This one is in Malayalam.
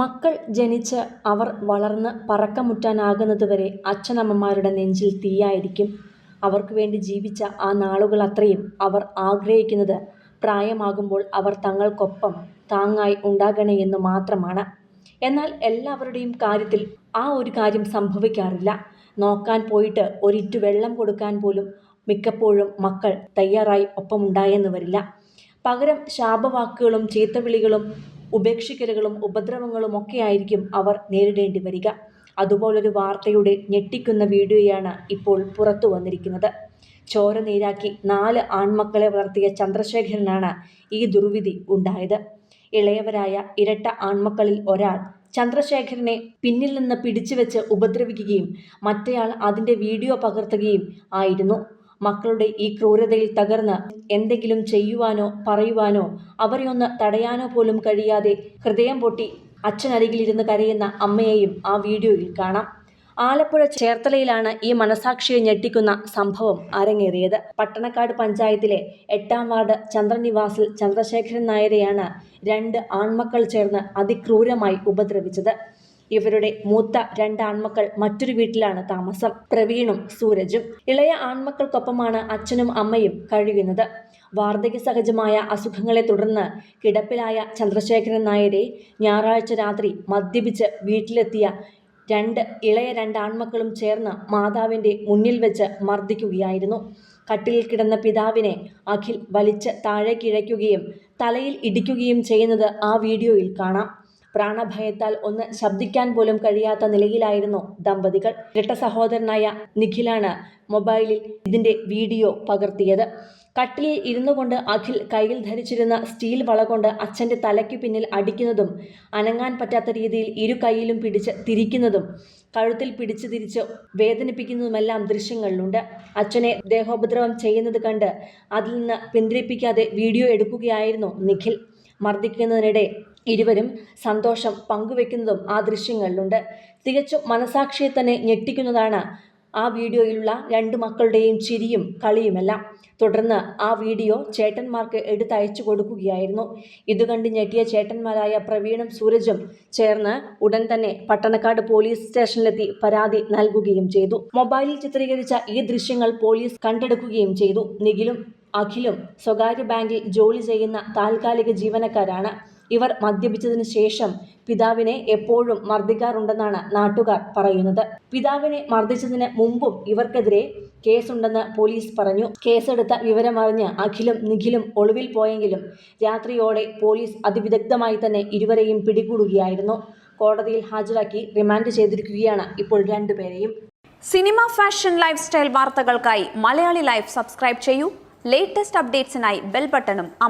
മക്കൾ ജനിച്ച് അവർ വളർന്ന് പറക്കമുറ്റാനാകുന്നതുവരെ അച്ഛനമ്മമാരുടെ നെഞ്ചിൽ തീയായിരിക്കും. അവർക്ക് വേണ്ടി ജീവിച്ച ആ നാളുകൾ അത്രയും അവർ ആഗ്രഹിക്കുന്നത് പ്രായമാകുമ്പോൾ അവർ തങ്ങൾക്കൊപ്പം താങ്ങായി ഉണ്ടാകണേ എന്ന് മാത്രമാണ്. എന്നാൽ എല്ലാവരുടെയും കാര്യത്തിൽ ആ ഒരു കാര്യം സംഭവിക്കാറില്ല. നോക്കാൻ പോയിട്ട് ഒരിറ്റു വെള്ളം കൊടുക്കാൻ പോലും മിക്കപ്പോഴും മക്കൾ തയ്യാറായി ഒപ്പമുണ്ടായെന്ന് വരില്ല. പകരം ശാപവാക്കുകളും ചീത്തവിളികളും ഉപേക്ഷിക്കലുകളും ഉപദ്രവങ്ങളും ഒക്കെയായിരിക്കും അവർ നേരിടേണ്ടി വരിക. അതുപോലൊരു വാർത്തയുടെ ഞെട്ടിക്കുന്ന വീഡിയോയാണ് ഇപ്പോൾ പുറത്തു വന്നിരിക്കുന്നത് ചോര നീരാക്കി നാല് ആൺമക്കളെ വളർത്തിയ ചന്ദ്രശേഖരനാണ് ഈ ദുർവിധി ഉണ്ടായത്. ഇളയവരായ ഇരട്ട ആൺമക്കളിൽ ഒരാൾ ചന്ദ്രശേഖരനെ പിന്നിൽ നിന്ന് പിടിച്ചുവെച്ച് ഉപദ്രവിക്കുകയും മറ്റേയാൾ അതിന്റെ വീഡിയോ പകർത്തുകയും ആയിരുന്നു. മക്കളുടെ ഈ ക്രൂരതയിൽ തകർന്ന് എന്തെങ്കിലും ചെയ്യുവാനോ പറയുവാനോ അവരെയൊന്ന് തടയാനോ പോലും കഴിയാതെ ഹൃദയം പൊട്ടി അച്ഛനരികിലിരുന്ന് കരയുന്ന അമ്മയെയും ആ വീഡിയോയിൽ കാണാം. ആലപ്പുഴ ചേർത്തലയിലാണ് ഈ മനസാക്ഷിയെ ഞെട്ടിക്കുന്ന സംഭവം അരങ്ങേറിയത്. പട്ടണക്കാട് പഞ്ചായത്തിലെ എട്ടാം വാർഡ് ചന്ദ്രനിവാസിൽ ചന്ദ്രശേഖരൻ നായരെയാണ് രണ്ട് ആൺമക്കൾ ചേർന്ന് അതിക്രൂരമായി ഉപദ്രവിച്ചത്. ഇവരുടെ മൂത്ത രണ്ട് ആൺമക്കൾ മറ്റൊരു വീട്ടിലാണ് താമസം. പ്രവീണും സൂരജും. ഇളയ ആൺമക്കൾക്കൊപ്പമാണ് അച്ഛനും അമ്മയും കഴിയുന്നത്. വാർദ്ധക്യ സഹജമായ അസുഖങ്ങളെ തുടർന്ന് കിടപ്പിലായ ചന്ദ്രശേഖരൻ നായരെ ഞായറാഴ്ച രാത്രി മദ്യപിച്ച് വീട്ടിലെത്തിയ രണ്ട് ഇളയ രണ്ടാൺമക്കളും ചേർന്ന് മാതാവിന്റെ മുന്നിൽ വെച്ച് മർദ്ദിക്കുകയായിരുന്നു കട്ടിലിൽ കിടന്ന പിതാവിനെ അഖിൽ വലിച്ച് താഴേക്കിഴയ്ക്കുകയും തലയിൽ ഇടിക്കുകയും ചെയ്യുന്നത് ആ വീഡിയോയിൽ കാണാം. പ്രാണഭയത്താൽ ഒന്ന് ശബ്ദിക്കാൻ പോലും കഴിയാത്ത നിലയിലായിരുന്നു ദമ്പതികൾ. ഇരട്ട സഹോദരനായ നിഖിലാണ് മൊബൈലിൽ ഇതിന്റെ വീഡിയോ പകർത്തിയത്. കട്ടിലിൽ ഇരുന്നു കൊണ്ട് അഖിൽ കയ്യിൽ ധരിച്ചിരുന്ന സ്റ്റീൽ വള കൊണ്ട് അച്ഛന്റെ തലയ്ക്ക് പിന്നിൽ അടിക്കുന്നതും അനങ്ങാൻ പറ്റാത്ത രീതിയിൽ ഇരു കൈയിലും പിടിച്ച് തിരിക്കുന്നതും കഴുത്തിൽ പിടിച്ച് തിരിച്ച് വേദനിപ്പിക്കുന്നതുമെല്ലാം ദൃശ്യങ്ങളിലുണ്ട്. അച്ഛനെ ദേഹോപദ്രവം ചെയ്യുന്നത് കണ്ട് അതിൽ നിന്ന് പിന്തിരിപ്പിക്കാതെ വീഡിയോ എടുക്കുകയായിരുന്നു നിഖിൽ. മർദിക്കുന്നതിനിടെ ഇരുവരും സന്തോഷം പങ്കുവെക്കുന്നതും ആ ദൃശ്യങ്ങളിലുണ്ട്. തികച്ചും മനസാക്ഷിയെ തന്നെ ഞെട്ടിക്കുന്നതാണ് ആ വീഡിയോയിലുള്ള രണ്ട് മക്കളുടെയും ചിരിയും കളിയുമെല്ലാം. തുടർന്ന് ആ വീഡിയോ ചേട്ടന്മാർക്ക് എടുത്തയച്ചു കൊടുക്കുകയായിരുന്നു. ഇത് കണ്ട് ഞെട്ടിയ ചേട്ടന്മാരായ പ്രവീണും സൂരജും ചേർന്ന് ഉടൻ തന്നെ പട്ടണക്കാട് പോലീസ് സ്റ്റേഷനിലെത്തി പരാതി നൽകുകയും ചെയ്തു. മൊബൈലിൽ ചിത്രീകരിച്ച ഈ ദൃശ്യങ്ങൾ പോലീസ് കണ്ടെടുക്കുകയും ചെയ്തു. നിഖിലും അഖിലും സ്വകാര്യ ബാങ്കിൽ ജോലി ചെയ്യുന്ന താൽക്കാലിക ജീവനക്കാരാണ്. ഇവർ മദ്യപിച്ചതിന് ശേഷം പിതാവിനെ എപ്പോഴും മർദ്ദിക്കാറുണ്ടെന്നാണ് നാട്ടുകാർ പറയുന്നത്. പിതാവിനെ മർദ്ദിച്ചതിന് മുമ്പും ഇവർക്കെതിരെ കേസുണ്ടെന്ന് പോലീസ് പറഞ്ഞു. കേസെടുത്ത വിവരമറിഞ്ഞ് അഖിലും നിഖിലും ഒളിവിൽ പോയെങ്കിലും രാത്രിയോടെ പോലീസ് അതിവിദഗ്ധമായി തന്നെ ഇരുവരെയും പിടികൂടുകയായിരുന്നു. കോടതിയിൽ ഹാജരാക്കി റിമാൻഡ് ചെയ്തിരിക്കുകയാണ് ഇപ്പോൾ രണ്ടുപേരെയും. സിനിമ ഫാഷൻ ലൈഫ് സ്റ്റൈൽ വാർത്തകൾക്കായി മലയാളി ലൈഫ് സബ്സ്ക്രൈബ് ചെയ്യൂ ലേറ്റസ്റ്റ് അപ്ഡേറ്റ്സിനായി ബെൽ ബട്ടണും അമർത്തുക